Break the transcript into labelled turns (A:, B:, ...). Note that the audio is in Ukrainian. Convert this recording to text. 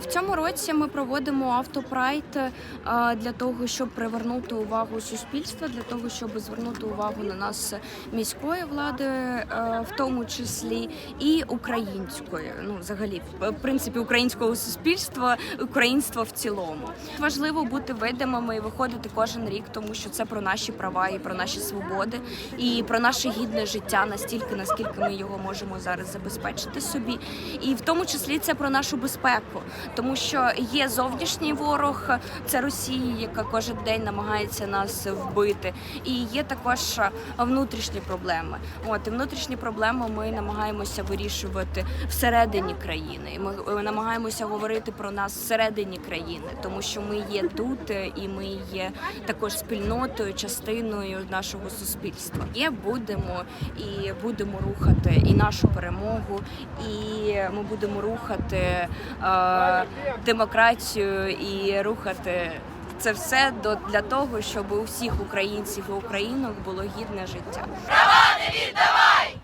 A: В цьому році ми проводимо автопрайд е, для того, щоб привернути увагу суспільства, для того, щоб звернути увагу на нас міської влади, е, в тому числі і української. Ну, взагалі, в принципі, українського суспільства, українства в цілому. Важливо бути видимими і виходити кожен рік, тому що це про наші права і про наші свободи, і про наше гідне життя настільки, наскільки ми його можемо зараз забезпечити собі, і в тому числі це про нашу безпеку, тому що є зовнішній ворог, це Росія, яка кожен день намагається нас вбити, і є також внутрішні проблеми. От і внутрішні проблеми ми намагаємося вирішувати всередині країни. Ми намагаємося говорити про нас всередині країни, тому що ми є тут, е, і ми є також спільнотою, частиною нашого суспільства. Є будемо і будемо рухати і нашу перемогу, і ми будемо рухати е, демократію і рухати. Це все для того, щоб у всіх українців і українок було гідне життя.
B: Права не віддавай!